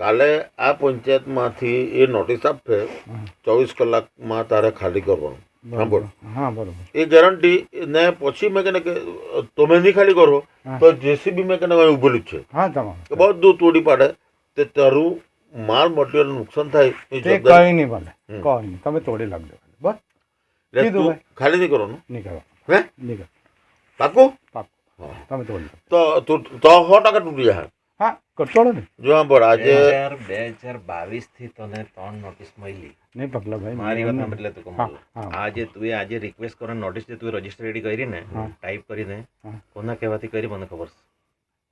કાલે આ પંચાયતમાંથી એ નોટિસ આપે ચોવીસ કલાકમાં તારે ખાલી કરવાનું. સાંભળ હા બરોબર. એ ગેરંટી ને પછી મેં કને કે તમે નહીં ખાલી કરો. તો જેસીબી મેં કને ઉભેલું છે. હા તમારું. બધું તોડી પાડે તે તારું માલ મટીરિયલ નુકસાન થાય એ કઈ નહીં ભલે. કઈ નહીં. તમે તોડી લાગજો. બસ. ખાલી નહીં કરવાનું? નહીં કરો. હે? નહીં કરો. પાકું પાકું તમે તોડી તો સો ટકા તૂટી જાય હા ને? જો સાંભળ બે આજે હજાર બે હજાર બાવીસથી તને ત્રણ નોટિસ મળી. નહીં પગલાભાઈ મારી વાત એટલે તું હા, આજે તું આજે રિક્વેસ્ટ કરો નોટિસ જે તું રજિસ્ટર રેડી કરી ને ટાઈપ કરીને. કોના કહેવાથી કરી મને ખબર છે?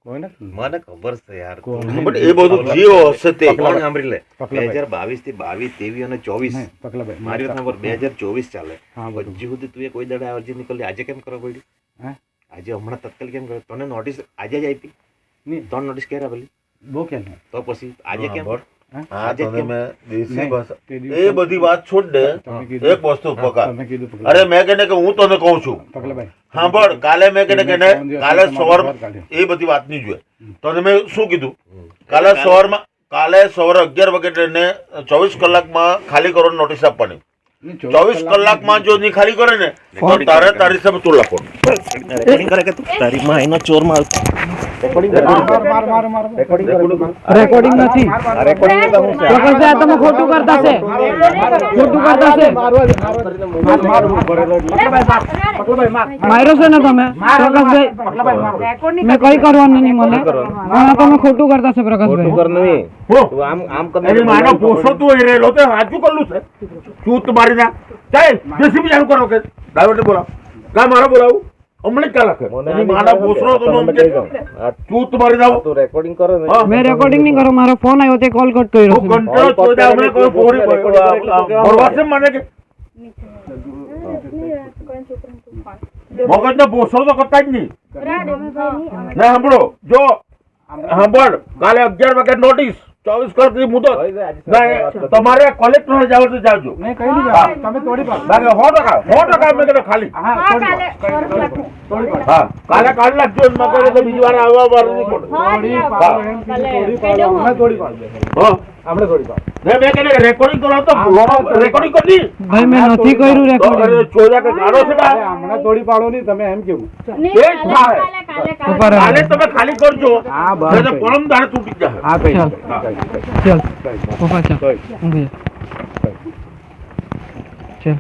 કોઈ નથી મને ખબર છે યાર. બટ એ બધું જે હશે તે. કોણ સાંભળી લે. બે પગલાભાઈ. હજાર બાવીસથી બાવીસ ત્રેવીસ અને ચોવીસ. નહીં પગલાભાઈ મારી વાત નંબર બે હજાર ચોવીસ ચાલે. હજી સુધી તું એ કોઈ દાડે અરજી નીકળી આજે કેમ કરવા પડી? હે? આજે હમણાં તત્કાલ કેમ કર્યો? તને નોટિસ આજે જ આપી. નહીં ત્રણ નોટિસ ક્યારે આપેલી બહુ કે તો પછી આજે કેમ? હા? તને મેં દેશી ભાષા એ બધી વાત છોડ દે. એક વસ્તુ પકા અરે મેં કને કે હું તને કહું છું. સાંભળ કાલે મેં કને કે કાલે સવાર એ બધી વાત નહીં જોઈએ. તને મેં શું કીધું? કાલે સવારમાં કાલે સવારે અગિયાર વાગે ને ચોવીસ કલાકમાં ખાલી કરવાની નોટિસ આપવાની. ચોવીસ કલાકમાં જો નહીં ખાલી કરે ને તારે તારી સામે તું લખો રેકોર્ડિંગ કરે કે તું તારી માં એનો ચોર રેકોર્ડિંગ માર, માર, માર, માર, માર. રેકોર્ડિંગ નથી રેકોર્ડિંગ તો હું છે તમે ખોટું કરતા છે ખોટું કરતા છે માર, માર, માર્યો છે ને તમે પ્રકાશભાઈ મેં કઈ કરવાનું નહીં મને પણ તમે ખોટું કરતા છે પ્રકાશભાઈ તું આમ આમ કરી માનો પોસો તું એ રહેલો તો સાચું કરલું છે ચૂત મારી ના ચાલ જેસીબી ચાલુ કરો કે ડ્રાઈવરને બોલાવ. કા મારો બોલાવું? હમણાં જ કા લખે માનો પોસરો તો મને કે ચૂત મારી દાવ તું રેકોર્ડિંગ કરો ને. મેં રેકોર્ડિંગ નહીં કરો મારો ફોન આવ્યો તે કોલ કટ કર્યો. હું કંટ્રોલ જોઈ દે હમણાં કોઈ પોરી બરવા મને કે મગજનો પોસરો તો કરતા જ નહીં. ના સાંભળો. જો સાંભળ. કાલે અગિયાર વાગે નોટિસ ચોવીસ કલાકની મુદત. ના તમારે કલેક્ટર જાવ તો જાવજો. તમે તોડી પાડો. સો ટકા સો ટકા મેં કીધું ખાલી. હા કાલે કાઢ નાખજો કરે તો બીજી વાર આવવા વાર તોડી પાડો એમ કીધું, તોડી પાડો. અમે તોડી પાડો. આપણે તોડી પાડો. મેં કીધું રેકોર્ડિંગ કરો તો રેકોર્ડિંગ કરી ભાઈ મેં નથી કર્યું રેકોર્ડિંગ ચોર્યા કે છે અરે હમણાં તોડી પાડો નહીં તમે એમ કેવું. એ જ થાય. કાલે તમે ખાલી કરજો. હા, બસ. પરમ દાડે તૂટી જશે હા કઈ ચાલ. પપ્પા ઊંઘી જા ચાલ.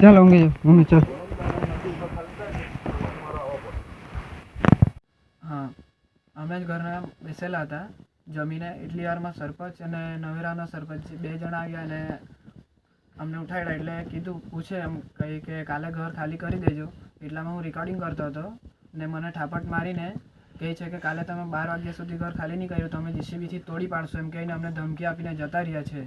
ચાલ ઊંઘી જાઓ. મમ્મી ચાલ. હા. અમે જ ઘરના બેસેલા હતા. જમીને એટલી વારમાં સરપંચ અને નવેરાના સરપંચ બે જણા આવ્યા અને અમને ઉઠાડ્યા એટલે કીધું, પૂછે એમ કહી કે કાલે ઘર ખાલી કરી દેજો, એટલામાં હું રેકોર્ડિંગ કરતો હતો ને મને ઠાપટ મારીને કહે છે કે કાલે તમે બાર વાગ્યા સુધી ઘર ખાલી નહીં કર્યું, તમે જીસીબીથી તોડી પાડશો એમ કહીને અમને ધમકી આપીને જતા રહ્યા છે.